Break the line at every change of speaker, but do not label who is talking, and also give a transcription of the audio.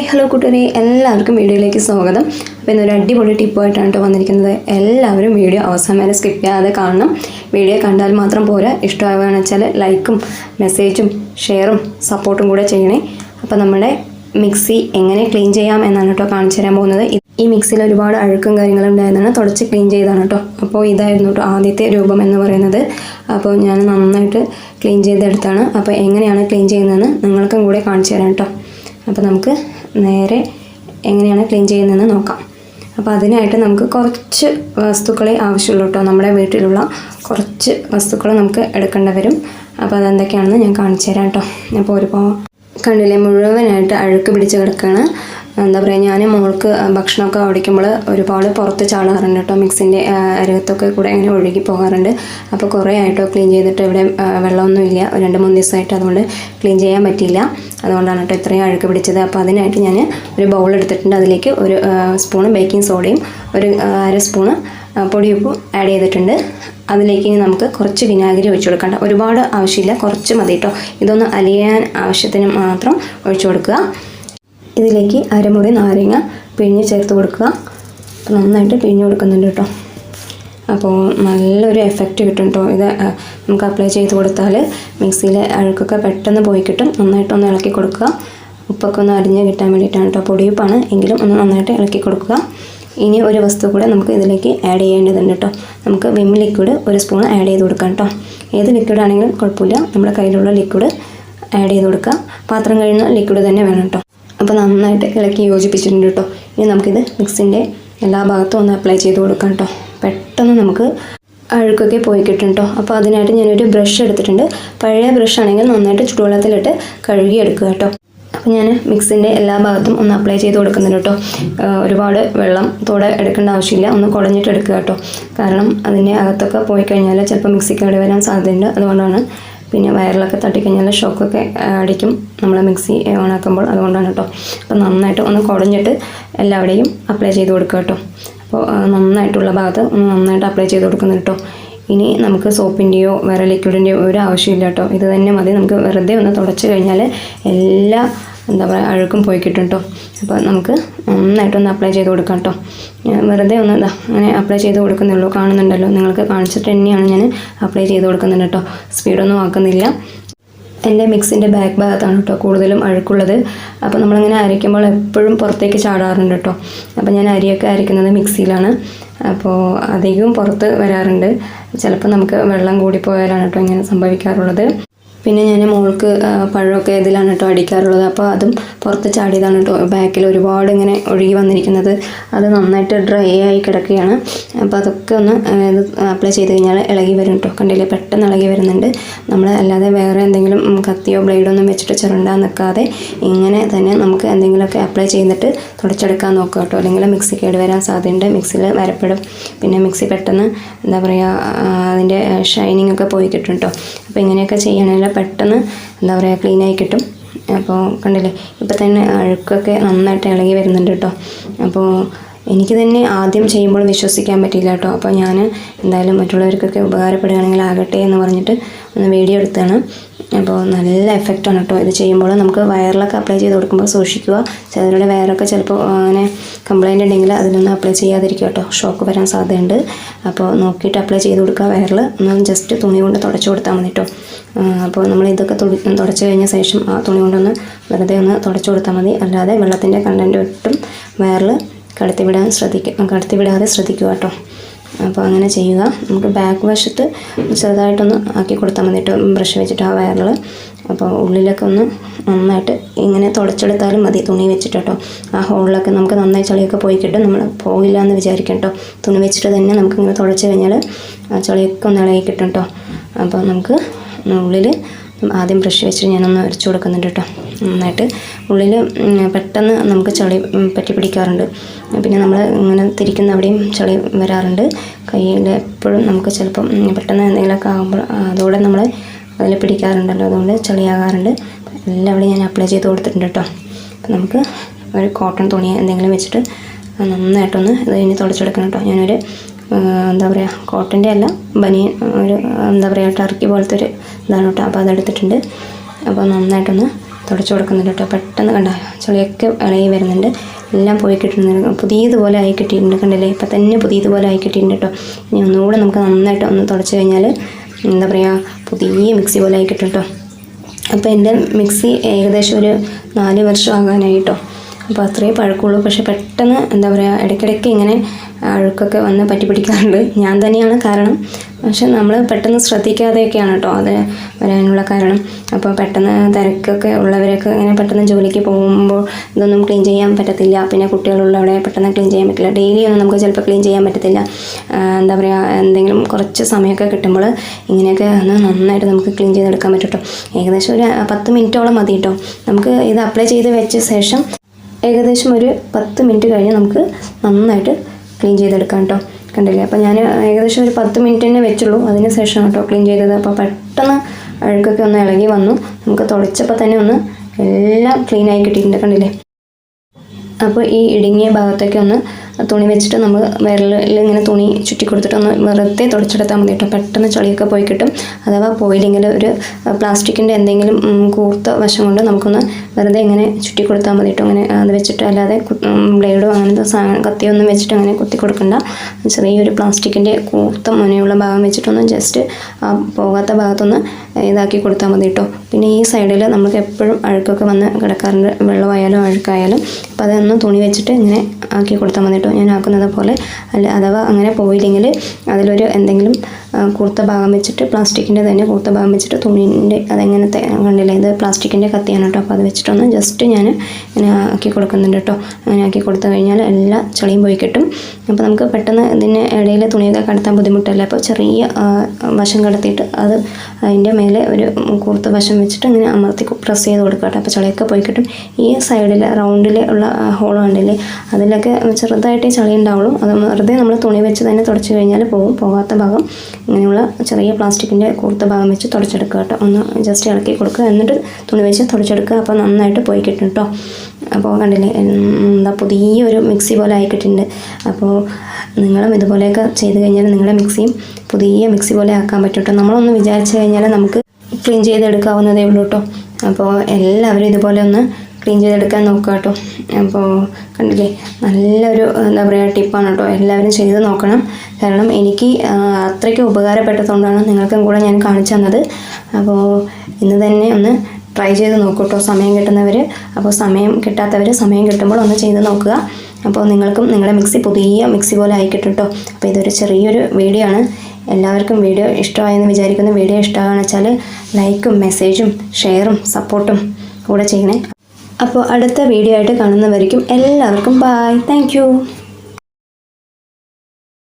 Hi hello കൂട്ടുകാരെ. എല്ലാവർക്കും വീഡിയോയിലേക്ക് സ്വാഗതം. അപ്പോൾ ഇന്നൊരു അടിപൊളി ടിപ്പായിട്ടാണ് കേട്ടോ വന്നിരിക്കുന്നത്. എല്ലാവരും വീഡിയോ അവസാനം വരെ സ്കിപ്പ് ചെയ്യാതെ കാണണം. വീഡിയോ കണ്ടാൽ മാത്രം പോരാ. ഇഷ്ടമാവുകയാണെന്ന് വെച്ചാൽ ലൈക്കും മെസ്സേജും ഷെയറും സപ്പോർട്ടും കൂടെ ചെയ്യണേ. അപ്പോൾ നമ്മുടെ മിക്സി എങ്ങനെ ക്ലീൻ ചെയ്യാം എന്നാണ് കേട്ടോ കാണിച്ചു തരാൻ പോകുന്നത്. ഈ മിക്സിയിൽ ഒരുപാട് അഴുക്കും കാര്യങ്ങളും ഉണ്ടായിരുന്നാണ് തുടച്ച് ക്ലീൻ ചെയ്താണ് കേട്ടോ. അപ്പോൾ ഇതായിരുന്നു കേട്ടോ ആദ്യത്തെ രൂപം എന്ന് പറയുന്നത്. അപ്പോൾ ഞാൻ നന്നായിട്ട് ക്ലീൻ ചെയ്തെടുത്താണ്. അപ്പോൾ എങ്ങനെയാണ് ക്ലീൻ ചെയ്യുന്നതെന്ന് നിങ്ങൾക്കും കൂടെ കാണിച്ചു തരാം കേട്ടോ. അപ്പോൾ നമുക്ക് നേരെ എങ്ങനെയാണ് ക്ലീൻ ചെയ്യുന്നതെന്ന് നോക്കാം. അപ്പോൾ അതിനായിട്ട് നമുക്ക് കുറച്ച് വസ്തുക്കളെ ആവശ്യമുള്ളൂ കേട്ടോ. നമ്മുടെ വീട്ടിലുള്ള കുറച്ച് വസ്തുക്കൾ നമുക്ക് എടുക്കേണ്ടി വരും. അപ്പോൾ അതെന്തൊക്കെയാണെന്ന് ഞാൻ കാണിച്ചു തരാം കേട്ടോ. അപ്പോൾ ഒരുപാട് കണ്ണിലെ മുഴുവനായിട്ട് അഴുക്ക് പിടിച്ച് കിടക്കുകയാണ് എന്താ പറയുക ഞാൻ മോൾക്ക് ഭക്ഷണമൊക്കെ ഓടിക്കുമ്പോൾ ഒരുപാട് പുറത്ത് ചാടാറുണ്ട് കേട്ടോ. മിക്സിന്റെ അരകത്തൊക്കെ കൂടെ അങ്ങനെ ഒഴുകി പോകാറുണ്ട്. അപ്പോൾ കുറേ ആയിട്ടോ ക്ലീൻ ചെയ്തിട്ട് ഇവിടെ വെള്ളമൊന്നും ഇല്ല. രണ്ട് മൂന്ന് ദിവസമായിട്ട് അതുകൊണ്ട് ക്ലീൻ ചെയ്യാൻ പറ്റിയില്ല. അതുകൊണ്ടാണ് കേട്ടോ ഇത്രയും അഴുക്ക് പിടിച്ചത്. അപ്പോൾ അതിനായിട്ട് ഞാൻ ഒരു ബൗൾ എടുത്തിട്ടുണ്ട്. അതിലേക്ക് ഒരു സ്പൂണ് ബേക്കിംഗ് സോഡയും ഒരു അര സ്പൂണ് പൊടിയുപ്പും ആഡ് ചെയ്തിട്ടുണ്ട്. അതിലേക്ക് ഇനി നമുക്ക് കുറച്ച് വിനാഗിരി ഒഴിച്ചു കൊടുക്കണ്ട. ഒരുപാട് ആവശ്യമില്ല. കുറച്ച് മതി കേട്ടോ. ഇതൊന്ന് അലിയാൻ ആവശ്യത്തിന് മാത്രം ഒഴിച്ചു കൊടുക്കുക. ഇതിലേക്ക് അരമുറി നാരങ്ങ പിഴിഞ്ഞ് ചേർത്ത് കൊടുക്കുക. നന്നായിട്ട് പിഴിഞ്ഞ് കൊടുക്കുന്നുണ്ട് കേട്ടോ. അപ്പോൾ നല്ലൊരു എഫക്റ്റ് കിട്ടും കേട്ടോ. ഇത് നമുക്ക് അപ്ലൈ ചെയ്ത് കൊടുത്താൽ മിക്സിയിലെ അഴുക്കൊക്കെ പെട്ടെന്ന് പോയി കിട്ടും. നന്നായിട്ടൊന്ന് ഇളക്കി കൊടുക്കുക. ഉപ്പൊക്കെ ഒന്ന് അരിഞ്ഞ് കിട്ടാൻ വേണ്ടിയിട്ടാണ് കേട്ടോ. പൊടിയുപ്പാണ് എങ്കിലും ഒന്ന് നന്നായിട്ട് ഇളക്കി കൊടുക്കുക. ഇനി ഒരു വസ്തു കൂടെ നമുക്ക് ഇതിലേക്ക് ആഡ് ചെയ്യേണ്ടതുണ്ട് കേട്ടോ. നമുക്ക് വിം ലിക്വിഡ് ഒരു സ്പൂൺ ആഡ് ചെയ്ത് കൊടുക്കാം കേട്ടോ. ഏത് ലിക്വിഡ് ആണെങ്കിലും കുഴപ്പമില്ല. നമ്മുടെ കയ്യിലുള്ള ലിക്വിഡ് ആഡ് ചെയ്ത് കൊടുക്കുക. പാത്രം കഴിയുന്ന ലിക്വിഡ് തന്നെ വേണം കേട്ടോ. അപ്പോൾ നന്നായിട്ട് ഇളക്കി യോജിപ്പിച്ചിട്ടുണ്ട് കേട്ടോ. ഇനി നമുക്കിത് മിക്സിന്റെ എല്ലാ ഭാഗത്തും ഒന്ന് അപ്ലൈ ചെയ്ത് കൊടുക്കാം കേട്ടോ. പെട്ടെന്ന് നമുക്ക് അഴുക്കൊക്കെ പോയി കിട്ടും കേട്ടോ. അപ്പോൾ അതിനായിട്ട് ഞാനൊരു ബ്രഷ് എടുത്തിട്ടുണ്ട്. പഴയ ബ്രഷ് ആണെങ്കിൽ നന്നായിട്ട് ചുടുവെള്ളത്തിലിട്ട് കഴുകി എടുക്കുക കേട്ടോ. അപ്പോൾ ഞാൻ മിക്സിന്റെ എല്ലാ ഭാഗത്തും ഒന്ന് അപ്ലൈ ചെയ്ത് കൊടുക്കുന്നുണ്ട് കേട്ടോ. ഒരുപാട് വെള്ളം തോടെ എടുക്കേണ്ട ആവശ്യമില്ല. ഒന്ന് കുടഞ്ഞിട്ട് എടുക്കുക കേട്ടോ. കാരണം അതിന്റെ അകത്തൊക്കെ പോയി കഴിഞ്ഞാൽ ചിലപ്പോൾ മിക്സി കേട് വരാൻ സാധ്യതയുണ്ട്. അതുകൊണ്ടാണ് പിന്നെ വയറിലൊക്കെ തട്ടിക്കഴിഞ്ഞാൽ ഷോക്കൊക്കെ അടിക്കും. നമ്മൾ മിക്സി ഓണാക്കുമ്പോൾ അതുകൊണ്ടാണ് കേട്ടോ. അപ്പോൾ നന്നായിട്ട് ഒന്ന് കുടഞ്ഞിട്ട് എല്ലാവിടെയും അപ്ലൈ ചെയ്ത് കൊടുക്കുക കേട്ടോ. അപ്പോൾ നന്നായിട്ടുള്ള ഭാഗത്ത് ഒന്ന് നന്നായിട്ട് അപ്ലൈ ചെയ്ത് കൊടുക്കുന്നു കേട്ടോ. ഇനി നമുക്ക് സോപ്പിന്റെയോ വേറെ ലിക്വിഡിന്റെയോ ഒരു ആവശ്യമില്ല കേട്ടോ. ഇത് തന്നെ മതി. നമുക്ക് വെറുതെ ഒന്ന് തുടച്ച് കഴിഞ്ഞാൽ എല്ലാ എന്താ പറയുക അഴുക്കും പോയി കിട്ടും കേട്ടോ അപ്പോൾ നമുക്ക് നന്നായിട്ടൊന്ന് അപ്ലൈ ചെയ്ത് കൊടുക്കാം കേട്ടോ വെറുതെ ഒന്ന് ഇതാ അങ്ങനെ അപ്ലൈ ചെയ്ത് കൊടുക്കുന്നുള്ളൂ കാണുന്നുണ്ടല്ലോ. നിങ്ങൾക്ക് കാണിച്ചിട്ട് തന്നെയാണ് ഞാൻ അപ്ലൈ ചെയ്ത് കൊടുക്കുന്നുണ്ട് കേട്ടോ സ്പീഡൊന്നും ആക്കുന്നില്ല. എന്റെ മിക്സിന്റെ ബാക്ക് ഭാഗത്താണ് കേട്ടോ കൂടുതലും അഴുക്കുള്ളത്. അപ്പോൾ നമ്മളിങ്ങനെ അരയ്ക്കുമ്പോൾ എപ്പോഴും പുറത്തേക്ക് ചാടാറുണ്ട് കേട്ടോ അപ്പോൾ ഞാൻ അരിയൊക്കെ അരയ്ക്കുന്നത് മിക്സിയിലാണ്. അപ്പോൾ അധികവും പുറത്ത് വരാറുണ്ട്. ചിലപ്പോൾ നമുക്ക് വെള്ളം കൂടിപ്പോയാലാണ് കേട്ടോ ഇങ്ങനെ സംഭവിക്കാറുള്ളത്. പിന്നെ ഞാൻ മോൾക്ക് പഴമൊക്കെ ഇതിലാണ് കേട്ടോ അടിക്കാറുള്ളത്. അപ്പോൾ അതും പുറത്ത് ചാടിയതാണ് കേട്ടോ ബാക്കിൽ ഒരുപാട് ഇങ്ങനെ ഒഴുകി വന്നിരിക്കുന്നത്. അത് നന്നായിട്ട് ഡ്രൈ ആയി കിടക്കുകയാണ്. അപ്പോൾ അതൊക്കെ ഒന്ന് ഇത് അപ്ലൈ ചെയ്ത് കഴിഞ്ഞാൽ ഇളകി വരും കേട്ടോ കണ്ടില്ലേ? പെട്ടെന്ന് ഇളകി വരുന്നുണ്ട്. നമ്മൾ അല്ലാതെ വേറെ എന്തെങ്കിലും കത്തിയോ ബ്ലേഡോ ഒന്നും വെച്ചിട്ട് ചുരണ്ടാൻ നിൽക്കാതെ ഇങ്ങനെ തന്നെ നമുക്ക് എന്തെങ്കിലുമൊക്കെ അപ്ലൈ ചെയ്തിട്ട് തുടച്ചെടുക്കാൻ നോക്കുക കേട്ടോ അല്ലെങ്കിൽ മിക്സി കേട് വരാൻ സാധ്യതയുണ്ട്. മിക്സിയിൽ വരപ്പെടും. പിന്നെ മിക്സി പെട്ടെന്ന് എന്താ പറയുക അതിന്റെ ഷൈനിങ് ഒക്കെ പോയി കിട്ടും കേട്ടോ അപ്പോൾ ഇങ്ങനെയൊക്കെ ചെയ്യണമെങ്കിൽ പെട്ടെന്ന് എന്താ പറയുക ക്ലീൻ ആയി കിട്ടും. അപ്പോൾ കണ്ടില്ലേ ഇപ്പം തന്നെ അഴുക്കൊക്കെ നന്നായിട്ട് ഇളകി വരുന്നുണ്ട് കേട്ടോ അപ്പോൾ എനിക്ക് തന്നെ ആദ്യം ചെയ്യുമ്പോൾ വിശ്വസിക്കാൻ പറ്റിയില്ല കേട്ടോ. അപ്പോൾ ഞാൻ എന്തായാലും മറ്റുള്ളവർക്കൊക്കെ ഉപകാരപ്പെടുകയാണെങ്കിൽ ആകട്ടെ എന്ന് പറഞ്ഞിട്ട് ഒന്ന് വീഡിയോ എടുത്താണ് അപ്പോൾ നല്ല എഫക്റ്റാണ് കേട്ടോ. ഇത് ചെയ്യുമ്പോൾ നമുക്ക് വയറിലൊക്കെ അപ്ലൈ ചെയ്ത് കൊടുക്കുമ്പോൾ സൂക്ഷിക്കുക. ചിലരുടെ വയറൊക്കെ ചിലപ്പോൾ അങ്ങനെ കംപ്ലൈന്റ് ഉണ്ടെങ്കിൽ അതിലൊന്നും അപ്ലൈ ചെയ്യാതിരിക്കുക കേട്ടോ. ഷോക്ക് വരാൻ സാധ്യതയുണ്ട്. അപ്പോൾ നോക്കിയിട്ട് അപ്ലൈ ചെയ്ത് കൊടുക്കുക വയറിൽ. ഒന്ന് ജസ്റ്റ് തുണി കൊണ്ട് തുടച്ചു കൊടുത്താൽ മതി കേട്ടോ. അപ്പോൾ നമ്മൾ ഇതൊക്കെ തുടി തുടച്ചു കഴിഞ്ഞ ശേഷം ആ തുണി കൊണ്ടൊന്ന് വെറുതെ ഒന്ന് തുടച്ചു കൊടുത്താൽ മതി. അല്ലാതെ വെള്ളത്തിന്റെ കണ്ടന്റ് ഒട്ടും വയറിൽ കടത്തി വിടാൻ ശ്രദ്ധിക്കുക കടത്തി വിടാതെ ശ്രദ്ധിക്കുക കേട്ടോ. അപ്പോൾ അങ്ങനെ ചെയ്യുക. നമുക്ക് ബാക്ക് വശത്ത് ചെറുതായിട്ടൊന്ന് ആക്കി കൊടുത്താൽ മതി കേട്ടോ. ബ്രഷ് വെച്ചിട്ട് ആ വയറിൽ അപ്പോൾ ഉള്ളിലൊക്കെ ഒന്ന് നന്നായിട്ട് ഇങ്ങനെ തുടച്ചെടുത്താലും മതി. തുണി വെച്ചിട്ട് കേട്ടോ. ആ ഹോളിലൊക്കെ നമുക്ക് നന്നായി ചളിയൊക്കെ പോയി കിട്ടും. നമ്മൾ പോയില്ല എന്ന് വിചാരിക്കും കേട്ടോ. തുണി വെച്ചിട്ട് തന്നെ നമുക്കിങ്ങനെ തുടച്ച് കഴിഞ്ഞാൽ ആ ചളിയൊക്കെ ഒന്ന് ഇളകി കിട്ടും കേട്ടോ. അപ്പോൾ നമുക്ക് ഉള്ളിൽ ആദ്യം ബ്രഷ് വെച്ചിട്ട് ഞാനൊന്ന് അരച്ചു കൊടുക്കുന്നുണ്ട് കേട്ടോ. നന്നായിട്ട്. ഉള്ളിൽ പെട്ടെന്ന് നമുക്ക് ചളി പറ്റി പിടിക്കാറുണ്ട്. പിന്നെ നമ്മൾ ഇങ്ങനെ തിരിക്കുന്ന അവിടെയും ചളി വരാറുണ്ട്. കയ്യിൽ എപ്പോഴും നമുക്ക് ചിലപ്പം പെട്ടെന്ന് എന്തെങ്കിലുമൊക്കെ ആകുമ്പോൾ അതോടെ നമ്മൾ അതിൽ പിടിക്കാറുണ്ടല്ലോ. അതുകൊണ്ട് ചളിയാകാറുണ്ട്. എല്ലാവിടെയും ഞാൻ അപ്ലൈ ചെയ്ത് കൊടുത്തിട്ടുണ്ട് കേട്ടോ. അപ്പം നമുക്ക് ഒരു കോട്ടൺ തുണി എന്തെങ്കിലും വെച്ചിട്ട് നന്നായിട്ടൊന്ന് ഇത് ഇനി തുടച്ചെടുക്കണം കേട്ടോ. ഞാനൊരു എന്താ പറയുക കോട്ടന്റെ അല്ല ബനിയൻ ഒരു എന്താ പറയുക ടർക്കി പോലത്തെ ഒരു ഇതാണ് കേട്ടോ. അപ്പോൾ അതെടുത്തിട്ടുണ്ട്. അപ്പോൾ നന്നായിട്ടൊന്ന് തുടച്ചു കൊടുക്കുന്നുണ്ട് കേട്ടോ. പെട്ടെന്ന് കണ്ട ചുളിയൊക്കെ ഇളകി വരുന്നുണ്ട്. എല്ലാം പോയി കിട്ടുന്നുണ്ട്. പുതിയതുപോലെ ആയി കിട്ടിയിട്ടുണ്ട് കണ്ടില്ലേ? ഇപ്പം തന്നെ പുതിയതുപോലെ ആയി കിട്ടിയിട്ടുണ്ട് കേട്ടോ. ഇനി ഒന്നുകൂടെ നമുക്ക് നന്നായിട്ട് ഒന്ന് തുടച്ച് കഴിഞ്ഞാൽ എന്താ പറയുക പുതിയ മിക്സി പോലെ ആയി കിട്ടും കേട്ടോ. അപ്പോൾ എന്റെ മിക്സി ഏകദേശം ഒരു നാല് വർഷം ആകാനായി കേട്ടോ. അപ്പോൾ അത്രയും പഴക്കമുള്ളൂ. പക്ഷെ പെട്ടെന്ന് എന്താ പറയുക ഇടയ്ക്കിടയ്ക്ക് ഇങ്ങനെ അഴുക്കൊക്കെ വന്ന് പറ്റി പിടിക്കാറുണ്ട്. ഞാൻ തന്നെയാണ് കാരണം പക്ഷെ നമ്മൾ പെട്ടെന്ന് ശ്രദ്ധിക്കാതെയൊക്കെയാണ് കേട്ടോ അത് വരാനുള്ള കാരണം. അപ്പോൾ പെട്ടെന്ന് തിരക്കൊക്കെ ഉള്ളവരൊക്കെ ഇങ്ങനെ പെട്ടെന്ന് ജോലിക്ക് പോകുമ്പോൾ ഇതൊന്നും ക്ലീൻ ചെയ്യാൻ പറ്റത്തില്ല. പിന്നെ കുട്ടികളുള്ളവിടെ പെട്ടെന്ന് ക്ലീൻ ചെയ്യാൻ പറ്റില്ല. ഡെയിലി ഒന്നും നമുക്ക് ചിലപ്പോൾ ക്ലീൻ ചെയ്യാൻ പറ്റത്തില്ല. എന്താ പറയുക എന്തെങ്കിലും കുറച്ച് സമയമൊക്കെ കിട്ടുമ്പോൾ ഇങ്ങനെയൊക്കെ ഒന്ന് നന്നായിട്ട് നമുക്ക് ക്ലീൻ ചെയ്തെടുക്കാൻ പറ്റും കേട്ടോ. ഏകദേശം ഒരു പത്ത് മിനിറ്റോളം മതി കേട്ടോ. നമുക്ക് ഇത് അപ്ലൈ ചെയ്ത് വെച്ച ശേഷം ഏകദേശം ഒരു പത്ത് മിനിറ്റ് കഴിഞ്ഞ് നമുക്ക് നന്നായിട്ട് ക്ലീൻ ചെയ്തെടുക്കാം കേട്ടോ. കണ്ടില്ലേ? അപ്പോൾ ഞാൻ ഏകദേശം ഒരു പത്ത് മിനിറ്റ് തന്നെ വെച്ചുള്ളൂ. അതിന് ശേഷം കേട്ടോ ക്ലീൻ ചെയ്തത്. അപ്പോൾ പെട്ടെന്ന് അഴുക്കൊക്കെ ഒന്ന് ഇളകി വന്നു. നമുക്ക് തുടച്ചപ്പോൾ തന്നെ ഒന്ന് എല്ലാം ക്ലീനായി കിട്ടിയിട്ടുണ്ട് കണ്ടില്ലേ? അപ്പോൾ ഈ ഇടുങ്ങിയ ഭാഗത്തൊക്കെ ഒന്ന് തുണി വെച്ചിട്ട് നമ്മൾ വിരലിൽ ഇങ്ങനെ തുണി ചുറ്റി കൊടുത്തിട്ട് ഒന്ന് വെറുതെ തുടച്ചെടുത്താൽ മതി കേട്ടോ. പെട്ടെന്ന് ചളിയൊക്കെ പോയി കിട്ടും. അഥവാ പോയില്ലെങ്കിൽ ഒരു പ്ലാസ്റ്റിക്കിന്റെ എന്തെങ്കിലും കൂർത്ത വശം കൊണ്ട് നമുക്കൊന്ന് വെറുതെ ഇങ്ങനെ ചുറ്റി കൊടുത്താൽ മതി കേട്ടോ. അങ്ങനെ അത് വെച്ചിട്ട് അല്ലാതെ ബ്ലേഡോ അങ്ങനത്തെ സാധനം കത്തിയൊന്നും വെച്ചിട്ട് അങ്ങനെ കുത്തി കൊടുക്കണ്ട ചെറിയൊരു പ്ലാസ്റ്റിക്കിന്റെ കൂർത്ത മുനയുള്ള ഭാഗം വെച്ചിട്ടൊന്ന് ജസ്റ്റ് പോകാത്ത ഭാഗത്തൊന്ന് ഇതാക്കി കൊടുത്താൽ മതി കേട്ടോ. പിന്നെ ഈ സൈഡിൽ നമുക്ക് എപ്പോഴും അഴുക്കൊക്കെ വന്ന് കിടക്കാറുണ്ട്. വെള്ളമായാലും അഴുക്കായാലും. അപ്പോൾ അതൊന്ന് തുണി വെച്ചിട്ട് ഇങ്ങനെ ആക്കി കൊടുത്താൽ മതി കേട്ടോ. ഞാൻ ആക്കുന്നത് പോലെ അല്ല അഥവാ അങ്ങനെ പോയില്ലെങ്കിൽ അതിലൊരു എന്തെങ്കിലും കൂർത്ത ഭാഗം വെച്ചിട്ട് പ്ലാസ്റ്റിക്കിന്റെ തന്നെ കൂർത്ത ഭാഗം വെച്ചിട്ട് തുണീന്റെ അതെങ്ങനത്തെ കണ്ടില്ലേ ഇത് പ്ലാസ്റ്റിക്കിന്റെ കത്തിയാണ് കേട്ടോ. അപ്പോൾ അത് വെച്ചിട്ടൊന്ന് ജസ്റ്റ് ഞാൻ ഇങ്ങനെ ആക്കി കൊടുക്കുന്നുണ്ട് കേട്ടോ. അങ്ങനെ ആക്കി കൊടുത്തു കഴിഞ്ഞാൽ എല്ലാ ചളിയും പോയി കിട്ടും. അപ്പോൾ നമുക്ക് പെട്ടെന്ന് ഇതിന് ഇടയിൽ തുണിയൊക്കെ കടത്താൻ ബുദ്ധിമുട്ടല്ല? അപ്പോൾ ചെറിയ വശം കടത്തിയിട്ട് അത് അതിന്റെ മേലെ ഒരു കൂർത്ത വശം വെച്ചിട്ട് ഇങ്ങനെ അമർത്തി പ്രസ് ചെയ്ത് കൊടുക്കുക കേട്ടോ. അപ്പോൾ ചളിയൊക്കെ പോയി കിട്ടും. ഈ സൈഡിൽ റൗണ്ടിൽ ഉള്ള ഹോൾ കണ്ടില്ലേ അതിലൊക്കെ ചെറുതായിട്ടേ ചളി ഉണ്ടാവുള്ളൂ അത് വെറുതെ നമ്മൾ തുണി വെച്ച് തന്നെ തുടച്ചു കഴിഞ്ഞാൽ പോകും. പോകാത്ത ഭാഗം ഇങ്ങനെയുള്ള ചെറിയ പ്ലാസ്റ്റിക്കിന്റെ കൂർത്ത ഭാഗം വെച്ച് തുടച്ചെടുക്കുക കേട്ടോ. ഒന്ന് ജസ്റ്റ് ഇളക്കി കൊടുക്കുക. എന്നിട്ട് തുണി വെച്ച് തുടച്ചെടുക്കുക. അപ്പോൾ നന്നായിട്ട് പോയി കിട്ടും കേട്ടോ. അപ്പോൾ കണ്ടില്ലേ എന്താ പുതിയൊരു മിക്സി പോലെ ആയി കിട്ടിയിട്ടുണ്ട്. അപ്പോൾ നിങ്ങളും ഇതുപോലെയൊക്കെ ചെയ്ത് കഴിഞ്ഞാൽ നിങ്ങളുടെ മിക്സിയും പുതിയ മിക്സി പോലെ ആക്കാൻ പറ്റും കേട്ടോ. നമ്മളൊന്ന് വിചാരിച്ചു കഴിഞ്ഞാൽ നമുക്ക് ക്ലീൻ ചെയ്തെടുക്കാവുന്നതേ ഉള്ളൂ കേട്ടോ. അപ്പോൾ എല്ലാവരും ഇതുപോലെ ഒന്ന് ക്ലീൻ ചെയ്തെടുക്കാൻ നോക്കുക കേട്ടോ. അപ്പോൾ കണ്ടില്ലേ നല്ലൊരു എന്താ പറയുക ടിപ്പാണ് കേട്ടോ. എല്ലാവരും ചെയ്ത് നോക്കണം. കാരണം എനിക്ക് അത്രയ്ക്ക് ഉപകാരപ്പെട്ടതുകൊണ്ടാണ് നിങ്ങൾക്കും കൂടെ ഞാൻ കാണിച്ചു തന്നത്. അപ്പോൾ ഇന്ന് തന്നെ ഒന്ന് ട്രൈ ചെയ്ത് നോക്കൂ കേട്ടോ. സമയം കിട്ടുന്നവർ അപ്പോൾ സമയം കിട്ടാത്തവർ സമയം കിട്ടുമ്പോൾ ഒന്ന് ചെയ്ത് നോക്കുക. അപ്പോൾ നിങ്ങൾക്കും നിങ്ങളുടെ മിക്സി പുതിയ മിക്സി പോലെ ആയി കിട്ടും കേട്ടോ. അപ്പോൾ ഇതൊരു ചെറിയൊരു വീഡിയോ ആണ്. എല്ലാവർക്കും വീഡിയോ ഇഷ്ടമായെന്ന് വിചാരിക്കുന്ന. വീഡിയോ ഇഷ്ടമാണെന്ന് വെച്ചാൽ ലൈക്കും മെസ്സേജും ഷെയറും സപ്പോർട്ടും കൂടെ ചെയ്യണേ. അപ്പോൾ അടുത്ത വീഡിയോ ആയിട്ട് കാണുന്നവരിക്കും എല്ലാവർക്കും ബായ് താങ്ക്